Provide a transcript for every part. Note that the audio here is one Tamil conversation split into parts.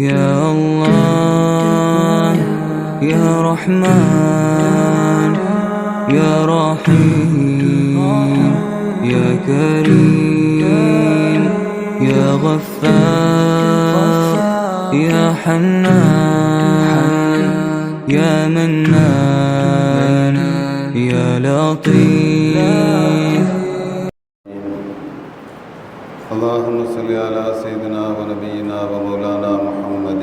يا الله يا رحمن يا رحيم يا كريم يا غفار يا حنان يا منان يا لطيف. اللهم صل على سيدنا ونبينا ومولانا محمد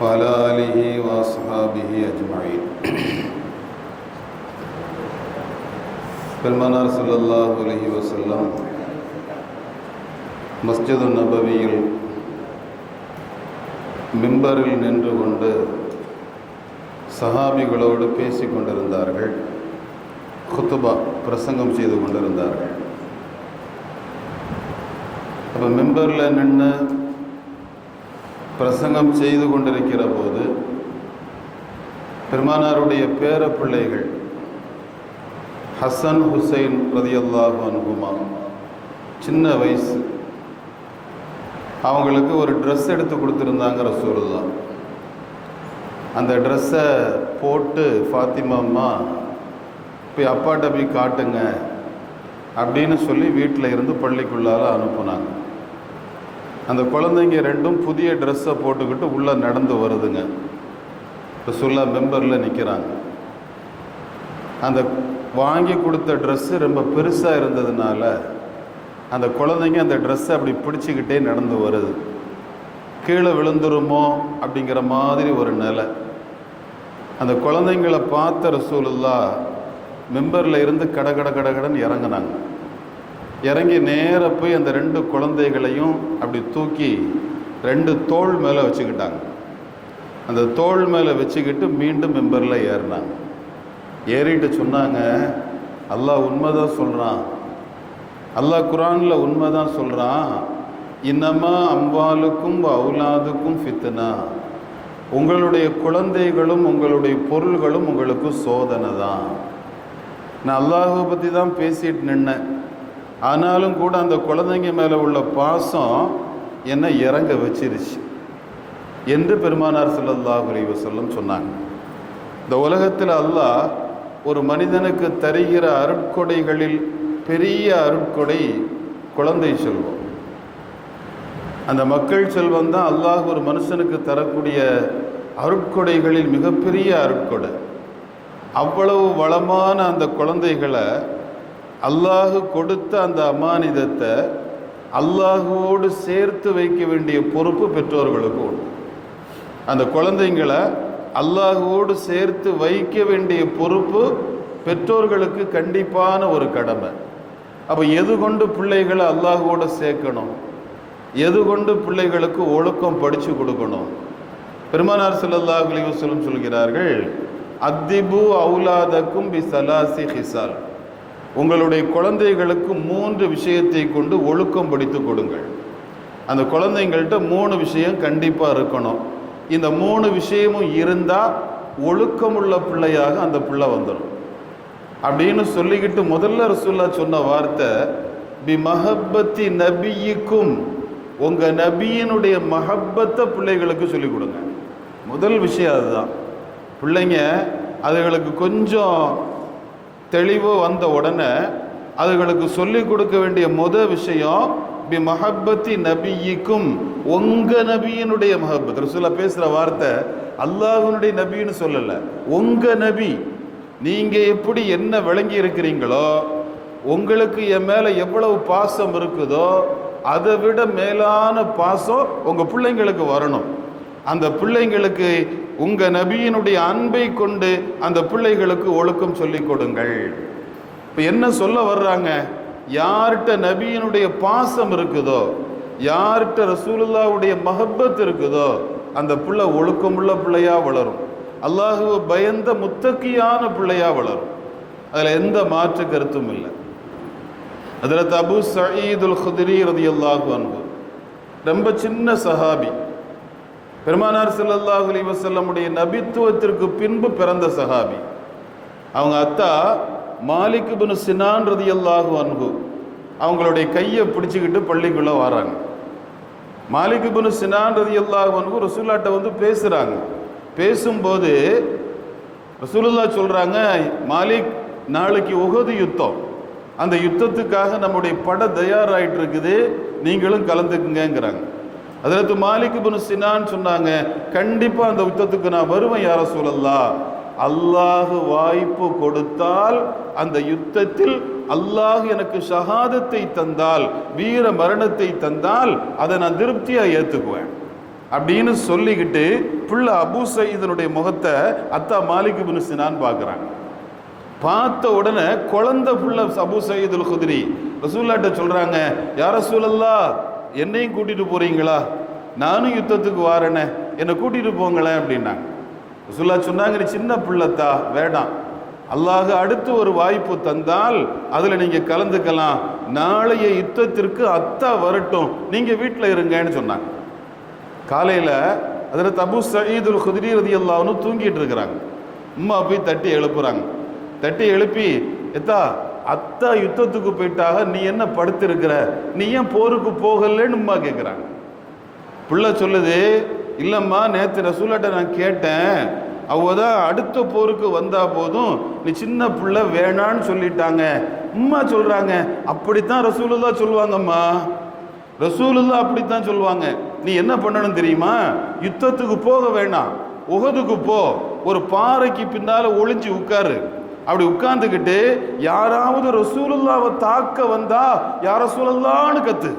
وعلى آله وأصحابه أجمعين பெருமானார் ஸல்லல்லாஹு அலைஹி வஸல்லம் மஸ்ஜிது நபவியில் மிம்பரில் நின்று கொண்டு சஹாபிகளோடு பேசிக் கொண்டிருந்தார்கள் குத்துபா பிரசங்கம் செய்து கொண்டிருந்தார்கள் இப்போ மெம்பரில் நின்று பிரசங்கம் செய்து கொண்டிருக்கிற போது பெருமானாருடைய பேர பிள்ளைகள் ஹசன் ஹுசைன் ரதியல்லாஹு அனுகுமா சின்ன வயசு. அவங்களுக்கு ஒரு ட்ரெஸ் எடுத்து கொடுத்துருந்தாங்க ரசூல்லா அந்த ட்ரெஸ்ஸை போட்டு ஃபாத்திமா அம்மா போய் அப்பாட்ட போய் காட்டுங்க அப்படின்னு சொல்லி வீட்டில் இருந்து பள்ளிக்குள்ளார அனுப்புனாங்க. அந்த குழந்தைங்க ரெண்டும் புதிய ட்ரெஸ்ஸை போட்டுக்கிட்டு உள்ளே நடந்து வருதுங்க. ரசுல்லா மெம்பரில் நிற்கிறாங்க அந்த வாங்கி கொடுத்த ட்ரெஸ்ஸு ரொம்ப பெருசாக இருந்ததுனால அந்த குழந்தைங்க அந்த ட்ரெஸ்ஸை அப்படி பிடிச்சிக்கிட்டே நடந்து வருது. கீழே விழுந்துருமோ அப்படிங்கிற மாதிரி ஒரு நிலை. அந்த குழந்தைங்களை பார்த்த ரசூலுல்லா மெம்பரில் இருந்து கட கட கட கடன் இறங்குனாங்க. இறங்கி நேர போய் அந்த ரெண்டு குழந்தைகளையும் அப்படி தூக்கி ரெண்டு தோள் மேலே வச்சுக்கிட்டாங்க. அந்த தோள் மேலே வச்சுக்கிட்டு மீண்டும் மெம்பரில் ஏறினாங்க. ஏறிட்டு சொன்னாங்க அல்லாஹ் உண்மை தான் சொல்கிறான் அல்லாஹ் குரானில் உண்மை தான் சொல்கிறான் இன்னமா அம்பாலுக்கும் அவுலாதுக்கும் ஃபித்னா. உங்களுடைய குழந்தைகளும் உங்களுடைய பொருள்களும் உங்களுக்கு சோதனை தான் நான் அல்லாஹை பற்றி தான் பேசிட்டு நின்னேன். ஆனாலும் கூட அந்த குழந்தைங்க மேலே உள்ள பாசம் என்னை இறங்க வச்சிருச்சு என்று பெருமானார் செல்லல்லா அலைஹி சொல்லும் சொன்னாங்க. இந்த உலகத்தில் அல்லாஹ் ஒரு மனிதனுக்கு தருகிற அருட்கொடைகளில் பெரிய அருட்கொடை குழந்தை செல்வம். அந்த மக்கள் செல்வம் தான் அல்லாஹ் ஒரு மனுஷனுக்கு தரக்கூடிய அருட்கொடைகளில் மிகப்பெரிய அருட்கொடை. அவ்வளவு வளமான அந்த குழந்தைகளை அல்லாஹு கொடுத்த அந்த அமானிதத்தை அல்லாஹுவோடு சேர்த்து வைக்க வேண்டிய பொறுப்பு பெற்றோர்களுக்கு உண்டு. அந்த குழந்தைங்களை அல்லாஹுவோடு சேர்த்து வைக்க வேண்டிய பொறுப்பு பெற்றோர்களுக்கு கண்டிப்பான ஒரு கடமை. அப்போ எது கொண்டு பிள்ளைகளை அல்லாஹுவோடு சேர்க்கணும்? எது கொண்டு பிள்ளைகளுக்கு ஒழுக்கம் படித்து கொடுக்கணும்? பெருமானார் ஸல்லல்லாஹு அலிவசலம் சொல்கிறார்கள் அத்திபு அவுலாதக்கும் பி சலாசி ஹிசால். உங்களுடைய குழந்தைகளுக்கு மூன்று விஷயத்தை கொண்டு ஒழுக்கம் படித்து கொடுங்கள். அந்த குழந்தைங்கள்ட்ட மூணு விஷயம் கண்டிப்பாக இருக்கணும். இந்த மூணு விஷயமும் இருந்தால் ஒழுக்கமுள்ள பிள்ளையாக அந்த பிள்ளை வந்துடும். அப்படின்னு சொல்லிக்கிட்டு முதல்ல ரசூல்லா சொன்ன வார்த்தை பி மஹப்பத்தி நபியிக்கும். உங்கள் நபியினுடைய மஹப்பத்தை பிள்ளைகளுக்கு சொல்லிக் கொடுங்க. முதல் விஷயம் அதுதான். பிள்ளைங்க அதுகளுக்கு கொஞ்சம் தெளிவு வந்த உடனே அதுகளுக்கு சொல்லிக் கொடுக்க வேண்டிய முத விஷயம் பி மஹப்பத்தி நபியிக்கும் உங்க நபியினுடைய மஹப்பத். ரசூலா பேசுற வார்த்தை அல்லாஹனுடைய நபின்னு சொல்லல. உங்க நபி நீங்க எப்படி என்ன விளங்கி இருக்கிறீங்களோ உங்களுக்கு என் மேல எவ்வளவு பாசம் இருக்குதோ அதை விட மேலான பாசம் உங்க பிள்ளைங்களுக்கு வரணும். அந்த பிள்ளைங்களுக்கு உங்க நபியினுடைய அன்பை கொண்டு அந்த பிள்ளைகளுக்கு ஒழுக்கம் சொல்லிக் கொடுங்கள். இப்போ என்ன சொல்ல வர்றாங்க? யார்கிட்ட நபியினுடைய பாசம் இருக்குதோ யார்கிட்ட ரசூலுல்லாவுடைய மஹப்பத் இருக்குதோ அந்த பிள்ளை ஒழுக்கமுள்ள பிள்ளையா வளரும். அல்லாஹுவ பயந்த முத்தக்கியான பிள்ளையா வளரும். அதில் எந்த மாற்று கருத்தும் இல்லை. அதில் தபு சயீதுல் ஹுதிரீர் அல்லாஹு அன்பு ரொம்ப சின்ன சஹாபி. பெருமானார் ஸல்லல்லாஹு அலி வசல்லமுடைய நபித்துவத்திற்கு பின்பு பிறந்த சஹாபி. அவங்க அத்தா மாலிக் பின் சினான் ரதியல்லாஹு அன்பு அவங்களுடைய கையை பிடிச்சிக்கிட்டு பள்ளிக்குள்ளே வராங்க. மாலிக் பின் சினான் ரதியல்லாஹு அன்பு ரசூல்லாட்ட வந்து பேசுகிறாங்க பேசும்போது ரசூலுல்லா சொல்கிறாங்க மாலிக் நாளைக்கு உகது யுத்தம். அந்த யுத்தத்துக்காக நம்முடைய பட தயாராகிட்டு இருக்குது நீங்களும் கலந்துக்குங்கிறாங்க அதற்கு மாலிக் பின் சின்னான்னு சொன்னாங்க கண்டிப்பாக அந்த யுத்தத்துக்கு நான் வருவேன் யார சூழல்லா அல்லாஹு வாய்ப்பு கொடுத்தால் அந்த யுத்தத்தில் அல்லாஹ் எனக்கு ஷஹாதத்தை தந்தால் வீர மரணத்தை தந்தால் அதை நான் திருப்தியாக ஏற்றுக்குவேன் அப்படின்னு சொல்லிக்கிட்டு புள்ள அபு சயீதனுடைய முகத்தை அத்தா மாலிக் இப்னு சினான்னு பார்க்குறாங்க. பார்த்த உடனே குழந்தை புள்ள அபு சயீதுல் குதிரி ரசூல்லாட்ட சொல்கிறாங்க யார சூழல்லா என்னையும் கூட்டிட்டு போறீங்களா? நானும் யுத்தத்துக்கு வாரேனே. என்னை கூட்டிட்டு போங்களேன் அப்படின்னாங்க. ரசுல்லா சொன்னாங்க நீ சின்ன பிள்ளைத்தா வேண்டாம். அல்லாஹ் அடுத்து ஒரு வாய்ப்பு தந்தால் அதில் நீங்கள் கலந்துக்கலாம். நாளைய யுத்தத்திற்கு அத்தா வரட்டும். நீங்கள் வீட்டில் இருங்கன்னு சொன்னாங்க. காலையில் அதில் தபு சயீதுல் குதிரி ரதி அல்லாஹ்னு தூங்கிட்டு இருக்கிறாங்க. அம்மா போய் தட்டி எழுப்புறாங்க. தட்டி எழுப்பி எத்தா அத்தா யுத்தத்துக்கு போயிட்டாக நீ என்ன படுத்திருக்கிற? நீ ஏன் போருக்கு போகலன்னு உமா கேட்குறாங்க பிள்ளை சொல்லுது இல்லைம்மா நேற்று ரசூலாட்ட நான் கேட்டேன். அவங்க தான் அடுத்த போருக்கு வந்தா போதும். நீ சின்ன பிள்ளை வேணான்னு சொல்லிட்டாங்க. உம்மா சொல்கிறாங்க அப்படித்தான் ரசூலுல்லா சொல்லுவாங்கம்மா. ரசூலுல்லா அப்படித்தான் சொல்லுவாங்க. நீ என்ன பண்ணணும் தெரியுமா? யுத்தத்துக்கு போக வேணாம். உகதுக்கு போ. ஒரு பாறைக்கு பின்னால் ஒளிஞ்சு உட்காரு. அப்படி உட்கார்ந்துக்கிட்டு யாராவது ரசூலுல்லாவை தாக்க வந்தா யார ரசூலுல்லான்னு கத்து.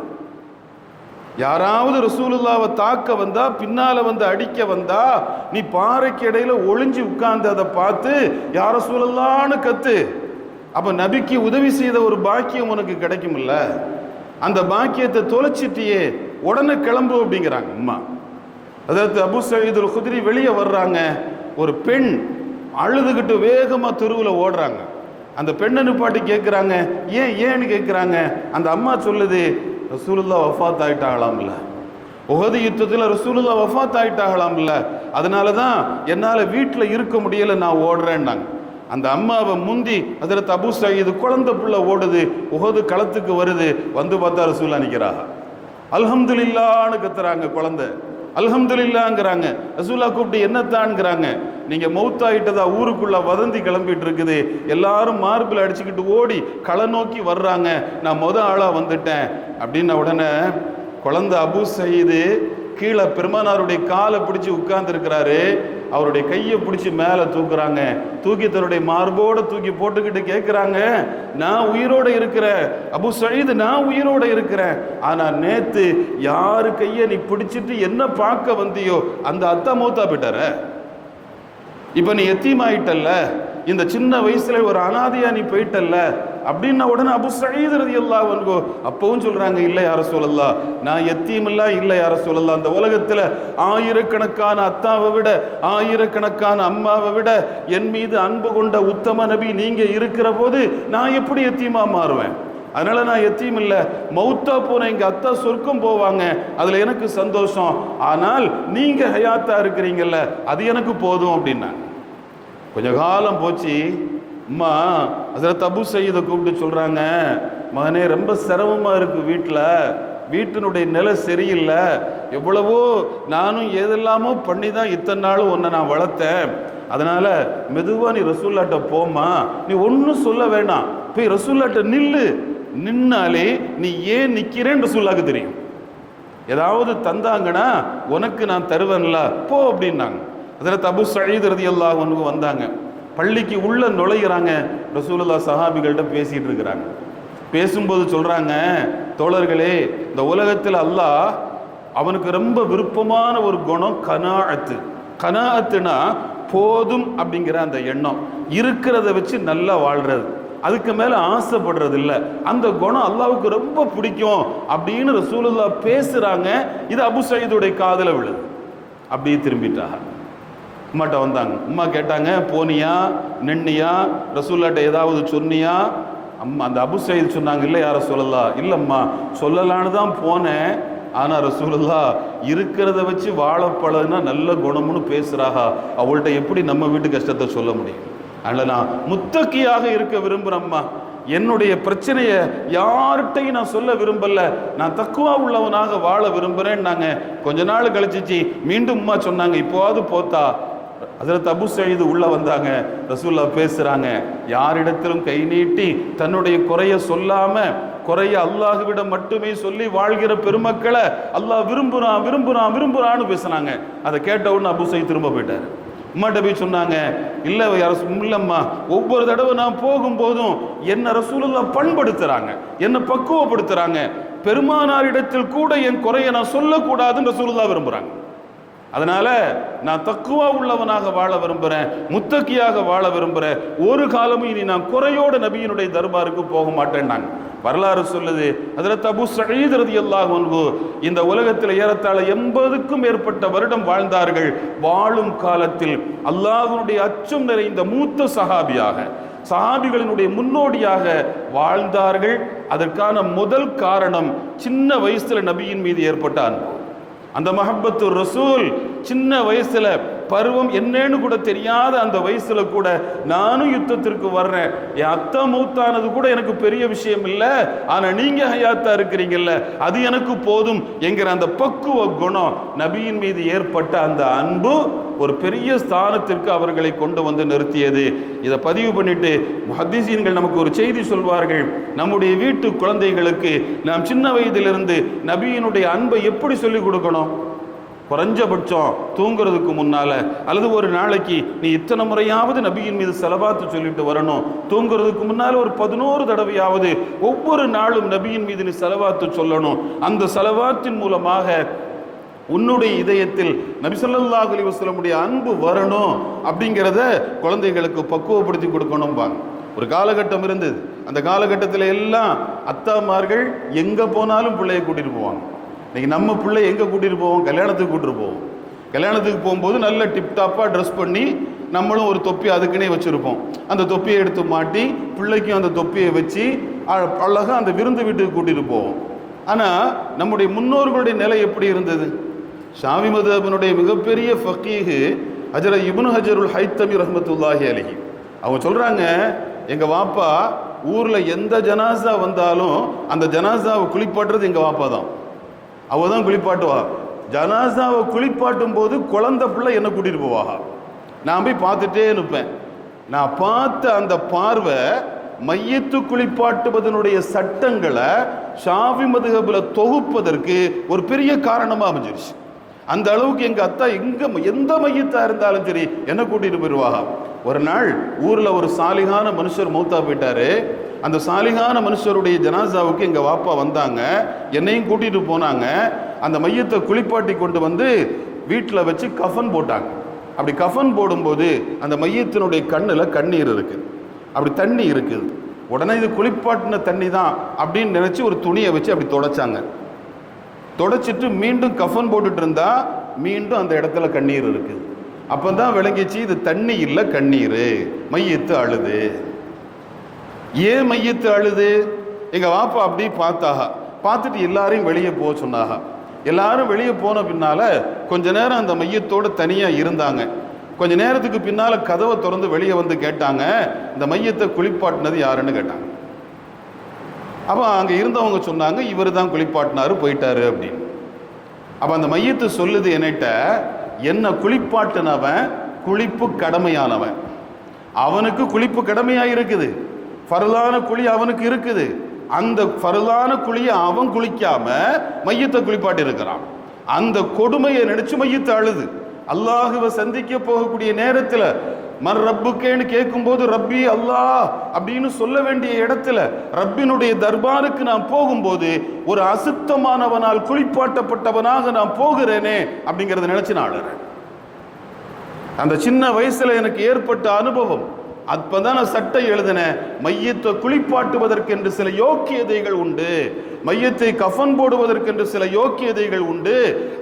யாராவது ரசூலுல்லாவை தாக்க வந்தா பின்னால வந்து அடிக்க வந்தா நீ பாறைக்கு இடையில ஒளிஞ்சு உட்கார்ந்து அதை பார்த்து யார ரசூலுல்லான்னு கத்து. அப்ப நபிக்கு உதவி செய்த ஒரு பாக்கியம் உனக்கு கிடைக்கும்ல அந்த பாக்கியத்தை தொலைச்சிட்டியே உடனே கிளம்பு அப்படிங்கிறாங்க அம்மா. அதாவது அபு சயீதுல் குதிரி வெளியே வர்றாங்க. ஒரு பெண் அழுதுகிட்டு வேகமாக தெருவில் ஓடுறாங்க. அந்த பெண்ணை நிப்பாட்டி கேட்குறாங்க ஏன் ஏன்னு கேட்குறாங்க அந்த அம்மா சொல்லுது ரசூலுல்லா வஃபாத் ஆகிட்டாகலாம்ல உகது யுத்தத்தில் ரசூலுல்லா வஃபாத் ஆகிட்டாகலாம்ல அதனால தான் என்னால் வீட்டில் இருக்க முடியலை நான் ஓடுறேன்னாங்க. அந்த அம்மாவை முந்தி அதில் தபு சயீது குழந்தை புள்ள ஓடுது உகது களத்துக்கு வருது வந்து பார்த்தா ரசூலா நிற்கிறாங்க அல்ஹம்துலில்லான்னு கத்துறாங்க குழந்தை. அல்ஹம்துலில்லாங்கிறாங்க. ரசூலா கூப்பிட்டு என்னத்தான்ங்கிறாங்க? நீங்கள் மௌத்தாயிட்டதா ஊருக்குள்ளே வதந்தி கிளம்பிட்டு இருக்குது எல்லாரும் மார்பில் அடிச்சுக்கிட்டு ஓடி களை நோக்கி வர்றாங்க. நான் மொத ஆளாக வந்துட்டேன். அப்படின்ன உடனே குழந்தை அபு சயீது கீழே பெருமானாருடைய காலை பிடிச்சி உட்கார்ந்துருக்கிறாரு. அவருடைய கையை பிடிச்சி மேலே தூக்குறாங்க. தூக்கி தன்னுடைய மார்போடு தூக்கி போட்டுக்கிட்டு கேட்குறாங்க நான் உயிரோடு இருக்கிறேன். அபு சயீது நான் உயிரோடு இருக்கிறேன். ஆனால் நேற்று யாரு கையை நீ பிடிச்சிட்டு என்ன பார்க்க வந்தியோ அந்த அத்தா மௌத்தா போயிட்டார. இப்போ நீ எத்தீமாயிட்டல்ல இந்த சின்ன வயசுல ஒரு அனாதையா நீ போயிட்டல்ல? அப்படின்ன உடனே அபு சயீத் ரதி அல்லா வன்கோ அப்பவும் சொல்றாங்க இல்லை யார சொல்லலாம் நான் எத்தீமில்லா இல்லை யார சொல்லலாம் அந்த உலகத்துல ஆயிரக்கணக்கான அத்தாவை விட ஆயிரக்கணக்கான அம்மாவை விட என் மீது அன்பு கொண்ட உத்தம நபி நீங்க இருக்கிற போது நான் எப்படி எத்தீமா மாறுவேன்? அதனால நான் எத்தியும் இல்லை. மௌத்தா போன எங்க அத்தா சொர்க்கம் போவாங்க. அதுல எனக்கு சந்தோஷம். ஆனால் நீங்க ஹயாத்தா இருக்கிறீங்கல்ல அது எனக்கு போதும் அப்படின்னாங்க. கொஞ்ச காலம் போச்சு. அம்மா அதில் தபு செய்யதை கூப்பிட்டு சொல்கிறாங்க மகனே ரொம்ப சிரமமாக இருக்குது வீட்டில் வீட்டினுடைய நிலை சரியில்லை. எவ்வளவோ நானும் ஏதெல்லாமோ பண்ணி தான் இத்தனை நாளும் உன்னை நான் வளர்த்தேன். அதனால் மெதுவாக நீ ரசூல்லாட்ட போமா நீ ஒன்றும் சொல்ல வேணாம். போய் ரசூல்லாட்ட நில்லு. நின்னாலே நீ ஏன் நிற்கிறேன்னு ரசூல்லாக்கு தெரியும். ஏதாவது தந்தாங்கன்னா உனக்கு நான் தருவேன்ல. போ அப்படின்னாங்க. அதில் தபு சயீத் ரதி அல்லாஹ் வந்தாங்க. பள்ளிக்கு உள்ள நுழையிறாங்க. ரசூலுல்லா சஹாபிகள்கிட்ட பேசிட்டு இருக்கிறாங்க. பேசும்போது சொல்றாங்க தோழர்களே இந்த உலகத்தில் அல்லாஹ் அவனுக்கு ரொம்ப விருப்பமான ஒரு குணம் கனாஅத்து. கனாஅத்துனா போதும் அப்படிங்கிற அந்த எண்ணம். இருக்கிறத வச்சு நல்லா வாழ்றது. அதுக்கு மேலே ஆசைப்படுறது இல்லை அந்த குணம் அல்லாவுக்கு ரொம்ப பிடிக்கும். அப்படின்னு ரசூலுல்லா பேசுறாங்க. இது அபு சயீதுடைய காதில் விழுது. அப்படியே திரும்பிட்டாங்க. அம்மாட்ட வந்தாங்க. அம்மா கேட்டாங்க போனியா? நின்னியா? ரசூல்லாட்ட ஏதாவது சொன்னியா? அம்மா அந்த அபு சயீத் சொன்னாங்க இல்லை யார சொல்லலாம் இல்லைம்மா சொல்லலான்னு தான் போனேன். ஆனால் ரசூலுல்லா இருக்கிறத வச்சு வாழப்பழனா நல்ல குணம்னு பேசுகிறாஹா அவள்கிட்ட எப்படி நம்ம வீட்டு கஷ்டத்தை சொல்ல முடியும்? அதனால் நான் முத்தக்கியாக இருக்க விரும்புகிறேம்மா என்னுடைய பிரச்சனையை யார்கிட்டையும் நான் சொல்ல விரும்பல. நான் தக்குவா உள்ளவனாக வாழ விரும்புகிறேன்னாங்க கொஞ்ச நாள் கழிச்சிச்சு மீண்டும் அம்மா சொன்னாங்க இப்போவாது போத்தா. அதில் தபு செய்து உள்ளே வந்தாங்க. ரசூல்லா பேசுகிறாங்க யாரிடத்திலும் கை நீட்டி தன்னுடைய குறைய சொல்லாமல் குறைய அல்லாஹுவிடம் மட்டுமே சொல்லி வாழ்கிற பெருமக்களை அல்லாஹ் விரும்புகிறான் விரும்புகிறான் விரும்புகிறான்னு பேசுனாங்க. அதை கேட்ட உடனே அபு சயீத் திரும்ப போயிட்டாரு. உம்மாட்ட போய் சொன்னாங்க இல்லை யார இல்லம்மா. ஒவ்வொரு தடவை நான் போகும்போதும் என்ன ரசூலெல்லாம் பண்படுத்துகிறாங்க என்னை பக்குவப்படுத்துகிறாங்க பெருமானாரிடத்தில் கூட என் குறையை நான் சொல்லக்கூடாதுன்னு ரசூலுல்லா விரும்புகிறாங்க அதனால நான் தக்குவா உள்ளவனாக வாழ விரும்புகிறேன் முத்தக்கியாக வாழ விரும்புகிறேன் ஒரு காலமும் இனி நான் குறையோட நபியினுடைய தர்பாருக்கு போக மாட்டேன்னாங்க வரலாறு சொல்லுது அதில் தபு சயீத் ரதியல்லாஹு அன்ஹு இந்த உலகத்தில் ஏறத்தாழ எண்பதுக்கும் மேற்பட்ட வருடம் வாழ்ந்தார்கள். வாழும் காலத்தில் அல்லாஹனுடைய அச்சம் நிறைந்த மூத்த சஹாபியாக சஹாபிகளினுடைய முன்னோடியாக வாழ்ந்தார்கள். அதற்கான முதல் காரணம் சின்ன வயசுல நபியின் மீது ஏற்பட்ட அன்பு. அந்த மஹப்பத்து ரசூல் சின்ன வயசுல பருவம் என்னன்னு கூட தெரியாத அந்த வயசுல கூட நானும் யுத்தத்திற்கு வர்றேன். என் அத்தை மூத்தானது கூட எனக்கு பெரிய விஷயம் இல்லை. ஆனா நீங்க ஹயாத்தா இருக்கிறீங்கல்ல. அது எனக்கு போதும் என்கிற அந்த பக்குவ குணம் நபியின் மீது ஏற்பட்ட அந்த அன்பு ஒரு பெரிய ஸ்தானத்திற்கு அவர்களை கொண்டு வந்து நிறுத்தியது. இதை பதிவு பண்ணிட்டு ஹதீசீன்கள் நமக்கு ஒரு செய்தி சொல்வார்கள். நம்முடைய வீட்டு குழந்தைகளுக்கு நாம் சின்ன வயதிலிருந்து நபியினுடைய அன்பை எப்படி சொல்லிக் கொடுக்கணும்? குறைஞ்சபட்சம் தூங்குறதுக்கு முன்னால் அல்லது ஒரு நாளைக்கு நீ இத்தனை முறையாவது நபியின் மீது செலவாத்து சொல்லிட்டு வரணும். தூங்குறதுக்கு முன்னால் ஒரு பதினோரு தடவையாவது ஒவ்வொரு நாளும் நபியின் மீது நீ செலவாத்து சொல்லணும். அந்த செலவாத்தின் மூலமாக உன்னுடைய இதயத்தில் நபிசல்லாஹ் அலி வஸ்லமுடைய அன்பு வரணும் அப்படிங்கிறத குழந்தைகளுக்கு பக்குவப்படுத்தி கொடுக்கணும்பாங்க ஒரு காலகட்டம் இருந்தது. அந்த காலகட்டத்தில் எல்லாம் அத்தாமார்கள் எங்கே போனாலும் பிள்ளையை கூட்டிட்டு போவாங்க. இன்னைக்கு நம்ம பிள்ளை எங்கே கூட்டிகிட்டு போவோம்? கல்யாணத்துக்கு கூட்டிகிட்டு போவோம். கல்யாணத்துக்கு போகும்போது நல்ல டிப்டாப்பாக ட்ரெஸ் பண்ணி நம்மளும் ஒரு தொப்பி அதுக்குன்னே வச்சுருப்போம். அந்த தொப்பியை எடுத்து மாட்டி பிள்ளைக்கும் அந்த தொப்பியை வச்சு அழகாக அந்த விருந்து வீட்டுக்கு கூட்டிகிட்டு போவோம். ஆனால் நம்முடைய முன்னோர்களுடைய நிலை எப்படி இருந்தது? சாமி மதபனுடைய மிகப்பெரிய ஃபக்கீஹு ஹஜர இபுன் ஹஜருல் ஹைத்தமி ரஹமத்துல்லாஹி அலைஹி. அவங்க சொல்கிறாங்க எங்கள் வாப்பா ஊரில் எந்த ஜனாசா வந்தாலும் அந்த ஜனாசாவை குளிப்பாட்டுறது எங்கள் வாப்பா தான். அவள் தான் குளிப்பாட்டுவா. ஜனாசாவை குளிப்பாட்டும் போது குழந்த பிள்ளை என்ன கூட்டிகிட்டு போவாங்க நான் போய் பார்த்துட்டே நிற்பேன். நான் பார்த்த அந்த பார்வை மையத்து குளிப்பாட்டுவதனுடைய சட்டங்களை ஷாஃபி மதுகபில் தொகுப்பதற்கு ஒரு பெரிய காரணமாக அமைஞ்சிருச்சு. அந்த அளவுக்கு எங்கள் அத்தா எங்கே எந்த மையத்தாக இருந்தாலும் சரி என்ன கூட்டிகிட்டு போயிடுவாங்க ஒரு நாள் ஊரில் ஒரு சாலிகான மனுஷர் மௌத்தா போயிட்டாரு. அந்த சாலிகான மனுஷருடைய ஜனாசாவுக்கு எங்கள் வாப்பா வந்தாங்க என்னையும் கூட்டிகிட்டு போனாங்க. அந்த மையத்தை குளிப்பாட்டி கொண்டு வந்து வீட்டில் வச்சு கஃன் போட்டாங்க. அப்படி கஃன் போடும்போது அந்த மையத்தினுடைய கண்ணில் கண்ணீர் இருக்குது அப்படி தண்ணி இருக்குது உடனே இது குளிப்பாட்டின தண்ணி தான் அப்படின்னு நினச்சி ஒரு துணியை வச்சு அப்படி தொடச்சாங்க. தொடச்சிட்டு மீண்டும் கஃன் போட்டுட்டு இருந்தா மீண்டும் அந்த இடத்துல கண்ணீர் இருக்குது அப்போ தான் விளங்கிச்சு இது தண்ணி இல்லை கண்ணீர். மையத்து அழுது. ஏன் மையத்து அழுது? எங்கள் வாப்பா அப்படி பார்த்தாகா. பார்த்துட்டு எல்லாரையும் வெளியே போக சொன்னாகா. எல்லாரும் வெளியே போன பின்னால கொஞ்ச நேரம் அந்த மையத்தோடு தனியாக இருந்தாங்க. கொஞ்ச நேரத்துக்கு பின்னால் கதவை திறந்து வெளியே வந்து கேட்டாங்க. இந்த மையத்தை குளிப்பாட்டினது யாருன்னு கேட்டாங்க. அப்போ அங்கே இருந்தவங்க சொன்னாங்க இவர் தான் குளிப்பாட்டினாரு போயிட்டாரு அப்படின்னு. அப்போ அந்த மையத்தை சொல்லுது என்னட்ட என்னை குளிப்பாட்டினவன் குளிப்பு கடமையானவன். அவனுக்கு குளிப்பு கடமையாக இருக்குது ஃபருளான குழி அவனுக்கு இருக்குது. அந்த ஃபருளான குழியை அவன் குளிக்காம மையத்தை குளிப்பாட்டி இருக்கிறான் அந்த கொடுமையை நினைச்சு மையத்தை அழுது. அல்லாஹுவை சந்திக்க போகக்கூடிய நேரத்தில் மர் ரப்புக்கேன்னு கேட்கும்போது ரப்பி அல்லாஹ் அப்படின்னு சொல்ல வேண்டிய இடத்துல ரப்பினுடைய தர்பாருக்கு நான் போகும்போது ஒரு அசுத்தமானவனால் குளிப்பாட்டப்பட்டவனாக நான் போகிறேனே அப்படிங்கிறத நினைச்சு நான் அழுறேன். அந்த சின்ன வயசுல எனக்கு ஏற்பட்ட அனுபவம் அப்பதான் நான் சட்டை எழுதினேன் மையத்தை குளிப்பாட்டுவதற்கென்று சில யோக்கியதைகள் உண்டு. மையத்தை கஃன் போடுவதற்கென்று சில யோக்கியதைகள் உண்டு.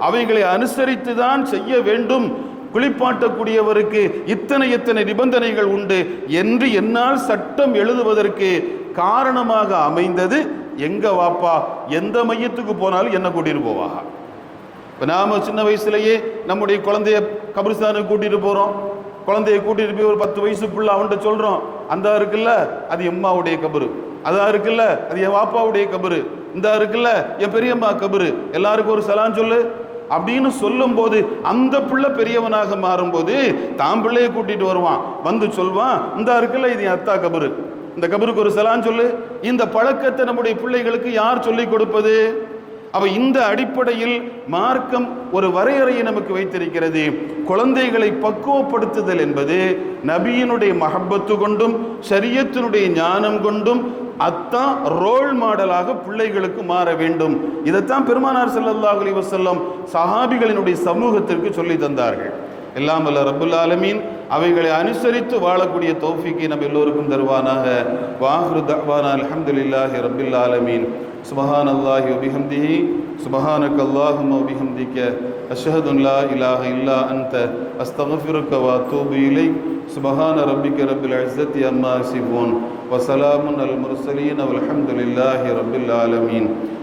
அவைகளை அனுசரித்து தான் செய்ய வேண்டும். குளிப்பாட்டக்கூடியவருக்கு இத்தனை இத்தனை நிபந்தனைகள் உண்டு என்று என்னால் சட்டம் எழுதுவதற்கு காரணமாக அமைந்தது. எங்க வாப்பா எந்த மையத்துக்கு போனாலும் என்ன கூட்டிட்டு போவா? இப்போ நாம சின்ன வயசுலயே நம்முடைய குழந்தைய கபிரிஸ்தானுக்கு கூட்டிட்டு போறோம். குழந்தைய கூட்டிட்டு போய் ஒரு பத்து வயசு புள்ள அவன்கிட்ட சொல்றோம். அந்த இருக்குல்ல அது எம்மாவுடைய கபரு. அதா இருக்குல்ல அது என் வாப்பாவுடைய கபரு. இந்த இருக்குல்ல என் பெரியம்மா கபரு. எல்லாருக்கும் ஒரு சலான் சொல்லு. அப்படின்னு சொல்லும்போது அந்த பிள்ளை பெரியவனாக மாறும்போது தான் பிள்ளையை கூட்டிட்டு வருவான். வந்து சொல்வான் இந்த இருக்குல்ல இது என் அத்தா கபரு. இந்த கபருக்கு ஒரு சலான் சொல்லு. இந்த பழக்கத்தை நம்முடைய பிள்ளைகளுக்கு யார் சொல்லிக் கொடுப்பது? அப்போ இந்த அடிப்படையில் மார்க்கம் ஒரு வரையறையை நமக்கு வைத்திருக்கிறது. குழந்தைகளை பக்குவப்படுத்துதல் என்பது நபியினுடைய மஹப்பத்து கொண்டும் சரியத்தினுடைய ஞானம் கொண்டும் அத்தான் ரோல் மாடலாக பிள்ளைகளுக்கு மாற வேண்டும். இதைத்தான் பெருமானார் ஸல்லல்லாஹு அலைஹி வஸல்லம் சஹாபிகளினுடைய சமூகத்திற்கு சொல்லி தந்தார்கள். எல்லாம் வல்ல ரப்புல் ஆலமீன் அவைகளை அனுசரித்து வாழக்கூடிய தௌஃபீக்கை நம்ம எல்லோருக்கும் தருவானாக வாஹ்ரு தஅவானா அல்ஹம்துலில்லாஹி ரப்பில் ஆலமீன் சுபஹான் அல்லாஹி வபிஹம்திஹி சுபஹானக அல்லாஹும்ம வபிஹம்திக அஷ்ஹது அன் லா இலாஹ இல்லா அன்த அஸ்தக்ஃபிருக வ அத்தூபு இலைக் சுபஹான ரப்பிக ரப்பில் இஸ்ஸத்தி அம்மா யசிஃபூன் வஸலாமுன் அல் முர்சலீன் வல்ஹம்துலில்லாஹி ரப்பில் ஆலமீன்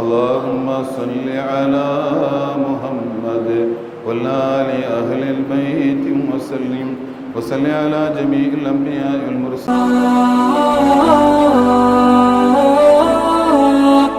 اللهم صل على محمد والآل أهل البيت وسلم وصل على جميع الأنبياء والمرسلين. ah